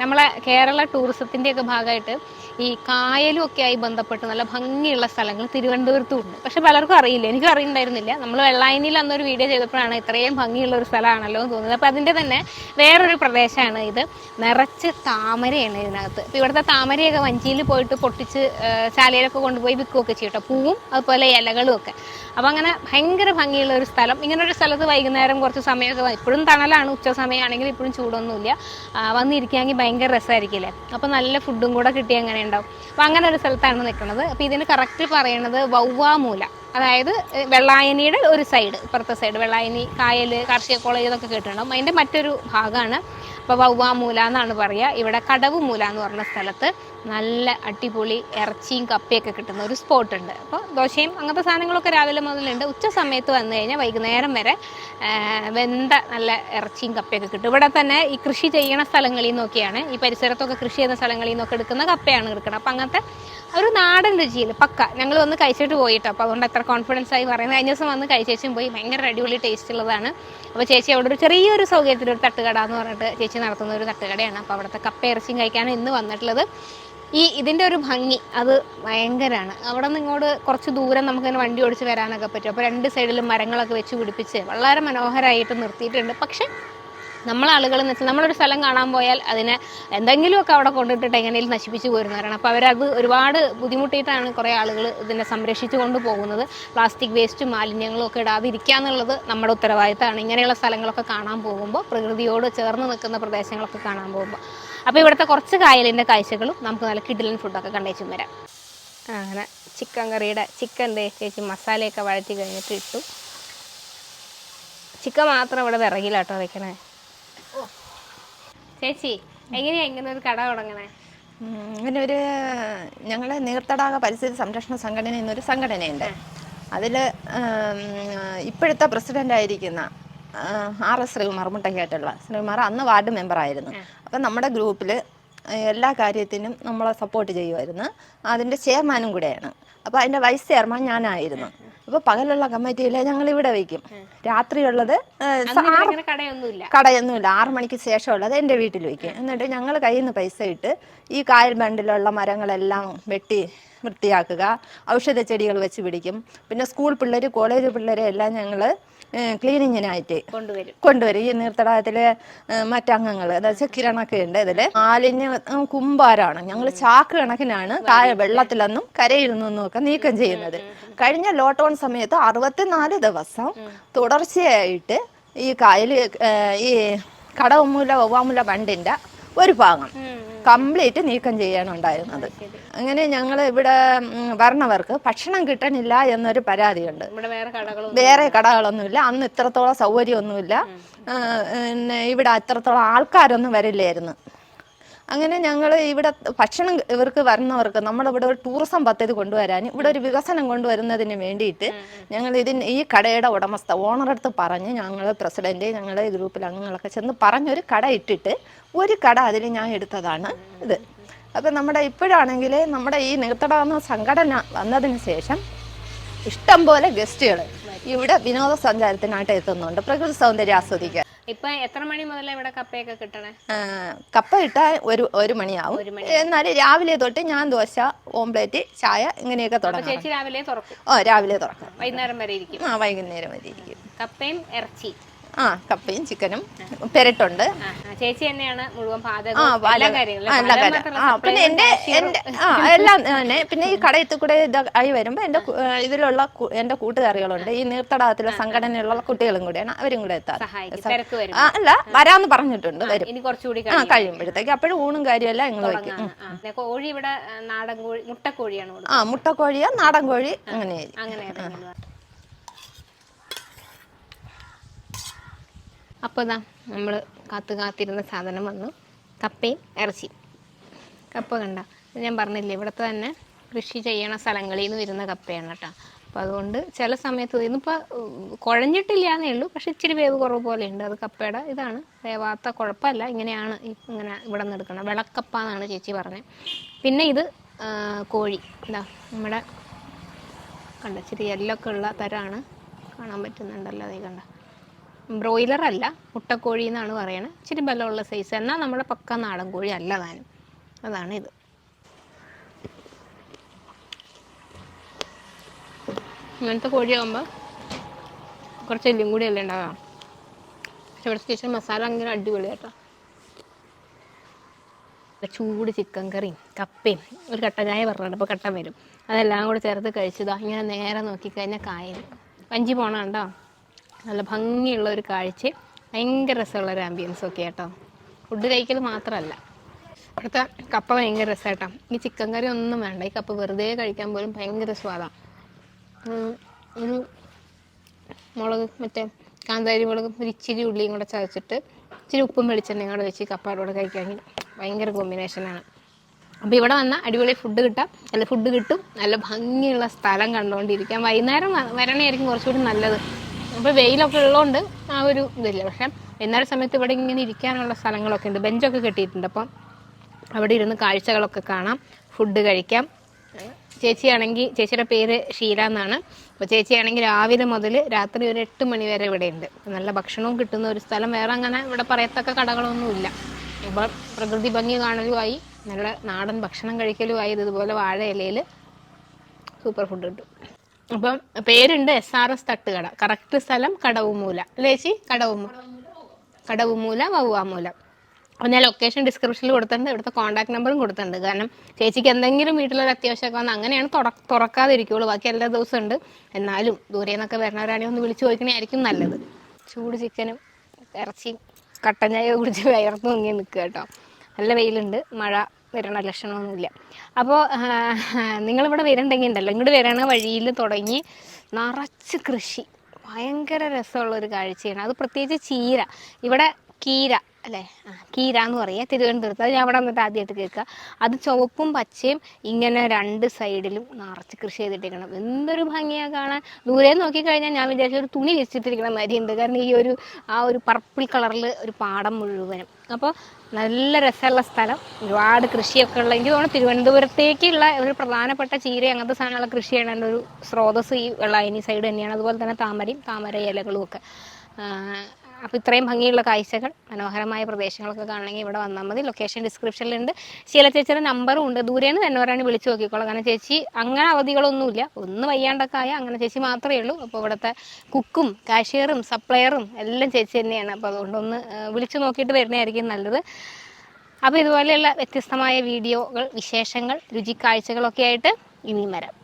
നമ്മളെ കേരള ടൂറിസത്തിന്റെ ടൂറിസത്തിന്റെയൊക്കെ ഭാഗമായിട്ട് ഈ കായലും ഒക്കെ ആയി ബന്ധപ്പെട്ട് നല്ല ഭംഗിയുള്ള സ്ഥലങ്ങൾ തിരുവനന്തപുരത്തും ഉണ്ട്. പക്ഷെ പലർക്കും അറിയില്ല. എനിക്ക് അറിയുന്നുണ്ടായിരുന്നില്ല നമ്മൾ വെള്ളായനിയിൽ അന്നൊരു വീഡിയോ ചെയ്തപ്പോഴാണ് ഇത്രയും ഭംഗിയുള്ള ഒരു സ്ഥലമാണല്ലോ എന്ന് തോന്നുന്നത്. അപ്പോൾ അതിന്റെ തന്നെ വേറൊരു പ്രദേശമാണ് ഇത്. നിറച്ച് താമരയാണ് ഇതിനകത്ത്. ഇപ്പോൾ ഇവിടുത്തെ താമരയൊക്കെ വഞ്ചിയിൽ പോയിട്ട് പൊട്ടിച്ച് ചാലയിലൊക്കെ കൊണ്ടുപോയി വിൽക്കുകയൊക്കെ ചെയ്യട്ടെ പൂവും അതുപോലെ ഇലകളും ഒക്കെ. അപ്പോൾ അങ്ങനെ ഭയങ്കര ഭംഗിയുള്ള ഒരു സ്ഥലം. ഇങ്ങനെ ഒരു സ്ഥലത്ത് വൈകുന്നേരം കുറച്ച് സമയമൊക്കെ ഇപ്പോഴും തണലാണ്. ഉച്ച സമയമാണെങ്കിൽ ഇപ്പോഴും ചൂടൊന്നുമില്ല. വന്നിരിക്കുകയാണെങ്കിൽ ഭയങ്കര രസമായിരിക്കില്ലേ അപ്പോൾ നല്ല ഫുഡും കൂടെ കിട്ടി അങ്ങനെ ഉണ്ടാവും അപ്പോൾ അങ്ങനെ ഒരു സ്ഥലത്താണ് നിൽക്കുന്നത് അപ്പോൾ ഇതിന് കറക്റ്റ് പറയണത് വവ്വാമൂല. അതായത് വെള്ളായനിയുടെ ഒരു സൈഡ് ഇപ്പുറത്തെ സൈഡ് വെള്ളായനി കായൽ കാർഷിക കോളേജ് എന്നൊക്കെ കേട്ടിട്ടുണ്ടാവും. അതിന്റെ മറ്റൊരു ഭാഗമാണ്. അപ്പോൾ വവ്വാമൂല എന്നാണ് പറയുക. ഇവിടെ കടവുമൂല എന്ന് പറഞ്ഞ സ്ഥലത്ത് നല്ല അടിപൊളി ഇറച്ചിയും കപ്പയൊക്കെ കിട്ടുന്ന ഒരു സ്പോട്ടുണ്ട് അപ്പോൾ ദോശയും അങ്ങനത്തെ സാധനങ്ങളൊക്കെ രാവിലെ മുതലുണ്ട്. ഉച്ച സമയത്ത് വന്നു കഴിഞ്ഞാൽ വൈകുന്നേരം വരെ വെന്ത നല്ല ഇറച്ചിയും കപ്പയൊക്കെ കിട്ടും. ഇവിടെ തന്നെ ഈ കൃഷി ചെയ്യണ സ്ഥലങ്ങളിൽ നിന്നൊക്കെയാണ് ഈ പരിസരത്തൊക്കെ കൃഷി ചെയ്യുന്ന സ്ഥലങ്ങളിൽ നിന്നൊക്കെ എടുക്കുന്ന കപ്പയാണ് എടുക്കുന്നത് അപ്പം അങ്ങനത്തെ ഒരു നാടൻ രുചിയിൽ പക്ക. ഞങ്ങൾ വന്ന് കഴിച്ചിട്ട് പോയിട്ടോ. അപ്പോൾ അതുകൊണ്ട് എത്ര കോൺഫിഡൻസ് ആയി പറയുന്നത്. കഴിഞ്ഞ ദിവസം വന്ന് കഴിച്ചേച്ചും പോയി. ഭയങ്കര അടിപൊളി ടേസ്റ്റ് ഉള്ളതാണ്. അപ്പോൾ ചേച്ചി അവിടെ ഒരു ചെറിയൊരു സൗകര്യത്തിൽ ഒരു തട്ടുകട എന്ന് പറഞ്ഞിട്ട് ചേച്ചി നടത്തുന്ന ഒരു തട്ടുകടയാണ്. അപ്പോൾ അവിടുത്തെ കപ്പ ഇറച്ചിയും കഴിക്കാനാണ് ഇന്ന് വന്നിട്ടുള്ളത്. ഈ ഇതിന്റെ ഒരു ഭംഗി അത് ഭയങ്കരമാണ് അവിടെ നിന്ന് ഇങ്ങോട്ട് കുറച്ച് ദൂരം നമുക്കിങ്ങനെ വണ്ടി ഓടിച്ച് വരാനൊക്കെ പറ്റും. അപ്പോൾ രണ്ട് സൈഡിലും മരങ്ങളൊക്കെ വെച്ച് പിടിപ്പിച്ച് വളരെ മനോഹരമായിട്ട് നിർത്തിയിട്ടുണ്ട്. പക്ഷേ നമ്മളാളുകൾ എന്ന് വെച്ചാൽ നമ്മളൊരു സ്ഥലം കാണാൻ പോയാൽ അതിനെ എന്തെങ്കിലുമൊക്കെ അവിടെ കൊണ്ടിട്ടിട്ട് എങ്ങനെയും നശിപ്പിച്ച് പോരുന്നവരാണ്. അപ്പോൾ അവരത് ഒരുപാട് ബുദ്ധിമുട്ടിയിട്ടാണ് കുറേ ആളുകൾ ഇതിനെ സംരക്ഷിച്ചു കൊണ്ട് പോകുന്നത്. പ്ലാസ്റ്റിക് വേസ്റ്റും മാലിന്യങ്ങളും ഒക്കെ ഇടാതിരിക്കുക എന്നുള്ളത് നമ്മുടെ ഉത്തരവാദിത്തമാണ്. ഇങ്ങനെയുള്ള സ്ഥലങ്ങളൊക്കെ കാണാൻ പോകുമ്പോൾ പ്രകൃതിയോട് ചേർന്ന് നിൽക്കുന്ന പ്രദേശങ്ങളൊക്കെ കാണാൻ പോകുമ്പോൾ. അപ്പോൾ ഇവിടുത്തെ കുറച്ച് കായലിന്റെ കാഴ്ചകളും നമുക്ക് നല്ല കിഡിലൻ ഫുഡൊക്കെ കണ്ടേച്ചും വരാം. അങ്ങനെ ചിക്കൻ കറിയുടെ ചിക്കൻ ദേ ചേച്ചി മസാലയൊക്കെ വഴറ്റി കഴിഞ്ഞിട്ട് ഇട്ടു. ചിക്കൻ മാത്രം ഇവിടെ വിറകില്ല കേട്ടോ വെക്കണേ. ചേച്ചി എങ്ങനെയാ ഇങ്ങനെ ഒരു കട തുടങ്ങണേ? ഇങ്ങനെ ഒരു ഞങ്ങളെ നീർത്തടാക പരിസ്ഥിതി സംരക്ഷണ സംഘടന എന്നൊരു സംഘടനയുണ്ട്. അതിൽ ഇപ്പോഴത്തെ പ്രസിഡന്റ് ആയിരിക്കുന്ന ആർ എസ് ശ്രീകുമാർ മുട്ടയ്ക്കായിട്ടുള്ള. ശ്രീകുമാർ അന്ന് വാർഡ് മെമ്പറായിരുന്നു. അപ്പം നമ്മുടെ ഗ്രൂപ്പിൽ എല്ലാ കാര്യത്തിനും നമ്മളെ സപ്പോർട്ട് ചെയ്യുമായിരുന്നു. അതിന്റെ ചെയർമാനും കൂടെയാണ്. അപ്പോൾ അതിന്റെ വൈസ് ചെയർമാൻ ഞാനായിരുന്നു. അപ്പോൾ പകലുള്ള കമ്മിറ്റിയിൽ ഞങ്ങൾ ഇവിടെ വയ്ക്കും രാത്രിയുള്ളത് കടയൊന്നുമില്ല. ആറ് മണിക്ക് ശേഷമുള്ളത് എന്റെ വീട്ടിൽ വയ്ക്കും. എന്നിട്ട് ഞങ്ങൾ കയ്യിൽ നിന്ന് പൈസ ഇട്ട് ഈ കായൽ ബണ്ടിലുള്ള മരങ്ങളെല്ലാം വെട്ടി വൃത്തിയാക്കുക. ഔഷധ ചെടികൾ വെച്ച് പിടിക്കും. പിന്നെ സ്കൂൾ പിള്ളേർ കോളേജ് പിള്ളേരെ എല്ലാം ഞങ്ങൾ ക്ലീനിങ്ങിനായിട്ട് കൊണ്ടുവരും. കൊണ്ടുവരും. ഈ നീർത്തടാകത്തിലെ മറ്റംഗങ്ങൾ അതായത് കിരണൊക്കെ ഉണ്ട് ഇതിൽ മാലിന്യ കുമ്പാരാണ്. ഞങ്ങൾ ചാക്ക് കണക്കിനാണ് താഴെ വെള്ളത്തിലൊന്നും കരയിൽ നിന്നും ഒക്കെ നീക്കം ചെയ്യുന്നത്. കഴിഞ്ഞ ലോക്ക്ഡൌൺ സമയത്ത് അറുപത്തിനാല് ദിവസം തുടർച്ചയായിട്ട് ഈ കായൽ ഈ കടവുമൂല ഒവ്വാമൂല ബണ്ടിന്റെ ഒരു ഭാഗം. കംപ്ലീറ്റ് നീക്കം ചെയ്യാണ് ഉണ്ടായിരുന്നത്. അങ്ങനെ ഞങ്ങൾ ഇവിടെ വരണവർക്ക് ഭക്ഷണം കിട്ടണില്ല എന്നൊരു പരാതിയുണ്ട്. വേറെ കടകളും വേറെ കടകളൊന്നുമില്ല. അന്ന് ഇത്രത്തോളം സൗകര്യമൊന്നുമില്ല. പിന്നെ ഇവിടെ അത്രത്തോളം ആൾക്കാരൊന്നും വരില്ലായിരുന്നു. അങ്ങനെ ഞങ്ങൾ ഇവിടെ ഭക്ഷണം ഇവർക്ക് വരുന്നവർക്ക് നമ്മളിവിടെ ഒരു ടൂറിസം പദ്ധതി കൊണ്ടുവരാൻ ഇവിടെ ഒരു വികസനം കൊണ്ടുവരുന്നതിന് വേണ്ടിയിട്ട് ഞങ്ങൾ ഇതിന് ഈ കടയുടെ ഉടമസ്ഥ ഓണറടുത്ത് പറഞ്ഞ് ഞങ്ങൾ പ്രസിഡന്റ് ഞങ്ങൾ ഗ്രൂപ്പിൽ അംഗങ്ങളൊക്കെ ചെന്ന് പറഞ്ഞൊരു കട ഇട്ടിട്ട് ഒരു കട അതിൽ ഞാൻ എടുത്തതാണ് ഇത്. അപ്പം നമ്മുടെ ഇപ്പോഴാണെങ്കിൽ നമ്മുടെ ഈ നീർത്തട സംഘടന വന്നതിന് ശേഷം ഇഷ്ടം പോലെ ഗസ്റ്റുകൾ ഇവിടെ വിനോദസഞ്ചാരത്തിനായിട്ട് എത്തുന്നുണ്ട്. പ്രകൃതി സൗന്ദര്യം ആസ്വദിക്കാൻ. ഇപ്പൊ എത്ര മണി മുതൽ ഇവിടെ കപ്പയൊക്കെ കിട്ടണേ? കപ്പ കിട്ടാൻ ഒരു ഒരു മണിയാവും. എന്നാൽ രാവിലെ തൊട്ട് ഞാൻ ദോശ ഓംപ്ലേറ്റ് ചായ ഇങ്ങനെയൊക്കെ തുടങ്ങാം ചേച്ചി രാവിലെ തുറക്കും? ഓ രാവിലെ തുറക്കും. വൈകുന്നേരം വരെ ഇരിക്കും. ആ വൈകുന്നേരം വരെ ഇരിക്കും. കപ്പയും ഇറച്ചി. ആ കപ്പയും ചിക്കനും പെരട്ടുണ്ട്. ചേച്ചി തന്നെയാണ് മുഴുവൻ ആ പിന്നെ എന്റെ എന്റെ ആ എല്ലാം തന്നെ. പിന്നെ ഈ കടയത്ത് കൂടെ ആയി വരുമ്പോൾ എന്റെ ഇതിലുള്ള എന്റെ കൂട്ടുകാരികളുണ്ട്. ഈ നീർത്തടാകത്തിലെ സംഘടനയിലുള്ള കുട്ടികളും കൂടെയാണ്. അവരും കൂടെ എത്താറ്. അല്ല വരാന്ന് പറഞ്ഞിട്ടുണ്ട്. വരും. ആ കഴിയുമ്പോഴത്തേക്ക് അപ്പോഴും ഊണും കാര്യമല്ല ഞങ്ങൾ വയ്ക്കും. കോഴി ഇവിടെ നാടൻ കോഴി മുട്ടക്കോഴിയാണ് ആ മുട്ടക്കോഴിയാ നാടൻ കോഴി അങ്ങനെയായിരിക്കും. അങ്ങനെ അപ്പോൾ ഇതാ നമ്മൾ കാത്തു കാത്തിരുന്ന സാധനം വന്നു. കപ്പയും ഇറച്ചിയും. കപ്പ കണ്ട. ഞാൻ പറഞ്ഞില്ലേ ഇവിടുത്തെ തന്നെ കൃഷി ചെയ്യണ സ്ഥലങ്ങളിൽ നിന്ന് വരുന്ന കപ്പയാണ് കേട്ടോ. അപ്പോൾ അതുകൊണ്ട് ചില സമയത്ത് ഇന്നിപ്പോൾ കുഴഞ്ഞിട്ടില്ല എന്നേ ഉള്ളൂ. പക്ഷെ ഇച്ചിരി വേവ് കുറവ് പോലെ ഉണ്ട് അത് കപ്പയുടെ ഇതാണ്. വേവാത്ത കുഴപ്പമല്ല. ഇങ്ങനെയാണ് ഇങ്ങനെ ഇവിടെ നിന്ന് എടുക്കണം വിളക്കപ്പ എന്നാണ് ചേച്ചി പറഞ്ഞത്. പിന്നെ ഇത് കോഴി. എന്താ നമ്മുടെ കണ്ട ഇച്ചിരി എല്ലൊക്കെ ഉള്ള തരാണ്. കാണാൻ പറ്റുന്നുണ്ടല്ലോ അതേ കണ്ട. ബ്രോയിലർ അല്ല മുട്ടക്കോഴി എന്നാണ് പറയുന്നത് ഇച്ചിരി ബലമുള്ള സൈസ് എന്നാൽ നമ്മുടെ പക്ക നാടൻ കോഴി അല്ല താനും. അതാണ് ഇത്. ഇങ്ങനത്തെ കോഴിയാകുമ്പോൾ കുറച്ച് എല്ലും കൂടി അല്ലേ ഉണ്ടാകാം പക്ഷെ ഇവിടെ സ്റ്റേഷൻ മസാല അങ്ങനെ അടിപൊളി കേട്ടോ ചൂട് ചിക്കൻ കറിയും കപ്പയും ഒരു കട്ട ചായ പറഞ്ഞിട്ട് അപ്പോൾ കട്ടൻ വരും. അതെല്ലാം കൂടെ ചേർത്ത് കഴിച്ചതാ. ഇങ്ങനെ നേരെ നോക്കിക്കഴിഞ്ഞാൽ കായൽ വഞ്ചി പോകണം കണ്ടോ? നല്ല ഭംഗിയുള്ള ഒരു കാഴ്ച ഭയങ്കര രസമുള്ള ഒരു ആംബിയൻസ് ഒക്കെ കേട്ടോ ഫുഡ് കഴിക്കൽ മാത്രമല്ല. ഇവിടുത്തെ കപ്പ ഭയങ്കര രസമായിട്ടോ ഈ ചിക്കൻ കറി ഒന്നും വേണ്ട. ഈ കപ്പ വെറുതെ കഴിക്കാൻ പോലും ഭയങ്കര സ്വാദാണ് ഒരു മുളക് മറ്റേ കാന്താരി മുളകും ഒരു ഇച്ചിരി ഉള്ളിയും കൂടെ ചതച്ചിട്ട് ഇച്ചിരി ഉപ്പും വെളിച്ചെണ്ണയും കൂടെ വെച്ച് കപ്പാടെ കൂടെ കഴിക്കുകയാണെങ്കിൽ ഭയങ്കര കോമ്പിനേഷനാണ് അപ്പോൾ ഇവിടെ വന്നാൽ അടിപൊളി ഫുഡ് കിട്ടാം. നല്ല ഫുഡ് കിട്ടും. നല്ല ഭംഗിയുള്ള സ്ഥലം കണ്ടുകൊണ്ടിരിക്കാം. വൈകുന്നേരം വ- വരണമായിരിക്കും കുറച്ചുകൂടി നല്ലത്. അപ്പോൾ വെയിലൊക്കെ ഉള്ളതുകൊണ്ട് ആ ഒരു ഇതില്ല. പക്ഷേ എന്നാൽ സമയത്ത് ഇവിടെ ഇങ്ങനെ ഇരിക്കാനുള്ള സ്ഥലങ്ങളൊക്കെ ഉണ്ട്. ബെഞ്ചൊക്കെ കെട്ടിയിട്ടുണ്ട്. അപ്പം അവിടെ ഇരുന്ന് കാഴ്ചകളൊക്കെ കാണാം. ഫുഡ് കഴിക്കാം. ചേച്ചിയാണെങ്കിൽ ചേച്ചിയുടെ പേര് ഷീല എന്നാണ്. അപ്പോൾ ചേച്ചിയാണെങ്കിൽ രാവിലെ മുതൽ രാത്രി ഒരു എട്ട് മണി വരെ ഇവിടെ ഉണ്ട്. നല്ല ഭക്ഷണവും കിട്ടുന്ന ഒരു സ്ഥലം. വേറെ അങ്ങനെ ഇവിടെ പറയത്തക്ക കടകളൊന്നുമില്ല അപ്പോൾ പ്രകൃതി ഭംഗി കാണലുമായി നല്ല നാടൻ ഭക്ഷണം കഴിക്കലുമായി ഇതുപോലെ വാഴ ഇലയിൽ സൂപ്പർ ഫുഡ് കിട്ടും. അപ്പം പേരുണ്ട് എസ് ആർ എസ് തട്ടുകട. കറക്റ്റ് സ്ഥലം കടവുമൂല. അല്ലേ ചേച്ചി? കടവുമൂല കടവുമൂല വവ്വാമൂല. അപ്പം ഞാൻ ലൊക്കേഷൻ ഡിസ്ക്രിപ്ഷനിൽ കൊടുത്തിട്ടുണ്ട്. ഇവിടുത്തെ കോൺടാക്ട് നമ്പറും കൊടുത്തിട്ടുണ്ട്. കാരണം ചേച്ചിക്ക് എന്തെങ്കിലും വീട്ടിലൊരു അത്യാവശ്യമൊക്കെ വന്നാൽ അങ്ങനെയാണ് തുറ തുറക്കാതിരിക്കുള്ളൂ. ബാക്കി എല്ലാ ദിവസവും ഉണ്ട് എന്നാലും ദൂരെ നിന്നൊക്കെ വരണവരാണെങ്കിൽ ഒന്ന് വിളിച്ചു ചോദിക്കണമായിരിക്കും നല്ലത്. ചൂട് ചിക്കനും ഇറച്ചിയും കട്ടൻ കുടിച്ച് വയർത്ത് മുങ്ങി നിൽക്കുക കേട്ടോ. നല്ല വെയിലുണ്ട്. മഴ വരണ ലക്ഷണമൊന്നുമില്ല. അപ്പോൾ നിങ്ങളിവിടെ വരണ്ടെങ്കിൽ ഉണ്ടല്ലോ ഇങ്ങോട്ട് വരണ വഴിയിൽ തുടങ്ങി നിറച്ച് കൃഷി. ഭയങ്കര രസമുള്ളൊരു കാഴ്ചയാണ്. അത് പ്രത്യേകിച്ച് ചീര. ഇവിടെ കീര. അല്ലേ? ആ കീര എന്ന് പറയുക തിരുവനന്തപുരത്ത്. അത് ഞാൻ അവിടെ വന്നിട്ട് ആദ്യമായിട്ട് കേൾക്കുക അത് ചുവപ്പും പച്ചയും ഇങ്ങനെ രണ്ട് സൈഡിലും നിറച്ച് കൃഷി ചെയ്തിട്ടിരിക്കണം. എന്തൊരു ഭംഗിയാണ് കാണാൻ. ദൂരെ നോക്കിക്കഴിഞ്ഞാൽ ഞാൻ വിചാരിച്ച ഒരു തുണി വിരിച്ചിട്ടിരിക്കണ ഉണ്ട് കാരണം ഈ ഒരു ആ ഒരു പർപ്പിൾ കളറിൽ ഒരു പാടം മുഴുവനും. അപ്പോൾ നല്ല രസമുള്ള സ്ഥലം. ഒരുപാട് കൃഷിയൊക്കെ ഉള്ള. എനിക്ക് തോന്നുന്നു തിരുവനന്തപുരത്തേക്കുള്ള ഒരു പ്രധാനപ്പെട്ട ചീര അങ്ങനത്തെ സാധനമുള്ള കൃഷി ചെയ്യണ ഒരു സ്രോതസ് ഈ വെള്ളായനി സൈഡ് തന്നെയാണ്. അതുപോലെ തന്നെ താമരയും താമര ഇലകളും ഒക്കെ അപ്പോൾ ഇത്രയും ഭംഗിയുള്ള കാഴ്ചകൾ മനോഹരമായ പ്രദേശങ്ങളൊക്കെ കാണണമെങ്കിൽ ഇവിടെ വന്നാൽ മതി. ലൊക്കേഷൻ ഡിസ്ക്രിപ്ഷനിലുണ്ട് ശീല ചേച്ചിയുടെ നമ്പറും ഉണ്ട്. ദൂരേന്ന് തന്നെ ഒരാണ് വിളിച്ചു നോക്കിക്കോളാം. കാരണം ചേച്ചി അങ്ങനെ അവധികളൊന്നുമില്ല. ഒന്ന് വയ്യാണ്ടൊക്കെ ആയ അങ്ങനെ ചേച്ചി മാത്രമേ ഉള്ളൂ. അപ്പോൾ ഇവിടുത്തെ കുക്കും കാഷ്യറും സപ്ലയറും എല്ലാം ചേച്ചി തന്നെയാണ്. അപ്പോൾ അതുകൊണ്ടൊന്ന് വിളിച്ചു നോക്കിയിട്ട് വരുന്നതായിരിക്കും നല്ലത്. അപ്പോൾ ഇതുപോലെയുള്ള വ്യത്യസ്തമായ വീഡിയോകൾ വിശേഷങ്ങൾ രുചിക്കാഴ്ചകളൊക്കെ ആയിട്ട് ഇനിയും വരാം.